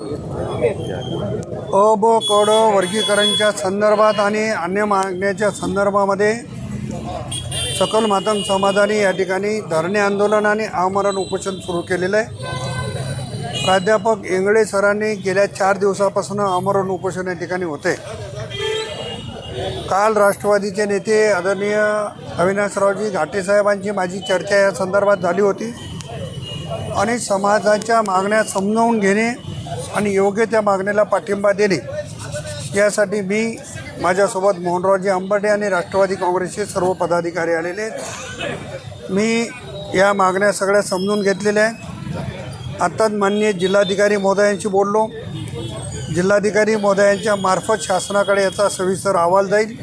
अ ब कड वर्गीकरणच्या संदर्भात आणि अन्य मागण्याच्या संदर्भामध्ये सकल मातंग समाजाने या ठिकाणी धरणे आंदोलन आणि आमरण उपोषण सुरू केलेलं आहे. प्राध्यापक इंगळे सरांनी गेल्या चार दिवसापासून आमरण उपोषण या ठिकाणी होते काल राष्ट्रवादीचे नेते आदरणीय अविनाशरावजी घाटेसाहेबांची माझी चर्चा या संदर्भात झाली होती. आणि समाजाच्या मागण्या समजावून घेणे आणि योग्य त्या मागण्याला पाठिंबा देणे यासाठी मी माझ्यासोबत मोहनरावजी आंबर्डे आणि राष्ट्रवादी काँग्रेसचे सर्व पदाधिकारी आलेले आहेत. मी या मागण्या सगळ्या समजून घेतलेल्या आहेत. आत्ताच मान्य जिल्हाधिकारी महोदयांशी बोललो. जिल्हाधिकारी महोदयांच्या मार्फत शासनाकडे याचा सविस्तर अहवाल जाईल.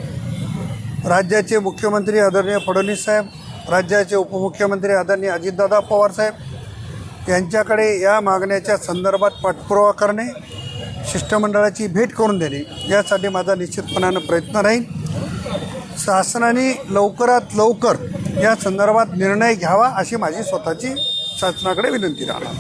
राज्याचे मुख्यमंत्री आदरणीय फडणवीस साहेब राज्याचे उपमुख्यमंत्री आदरणीय अजितदादा पवार साहेब यांच्याकडे या मागण्याच्या संदर्भात पाठपुरावा करणे शिष्टमंडळाची भेट करून देणे यासाठी माझा निश्चितपणानं प्रयत्न राहील. शासनाने लवकरात लवकर या संदर्भात निर्णय घ्यावा अशी माझी स्वतःची शासनाकडे विनंती राहणार.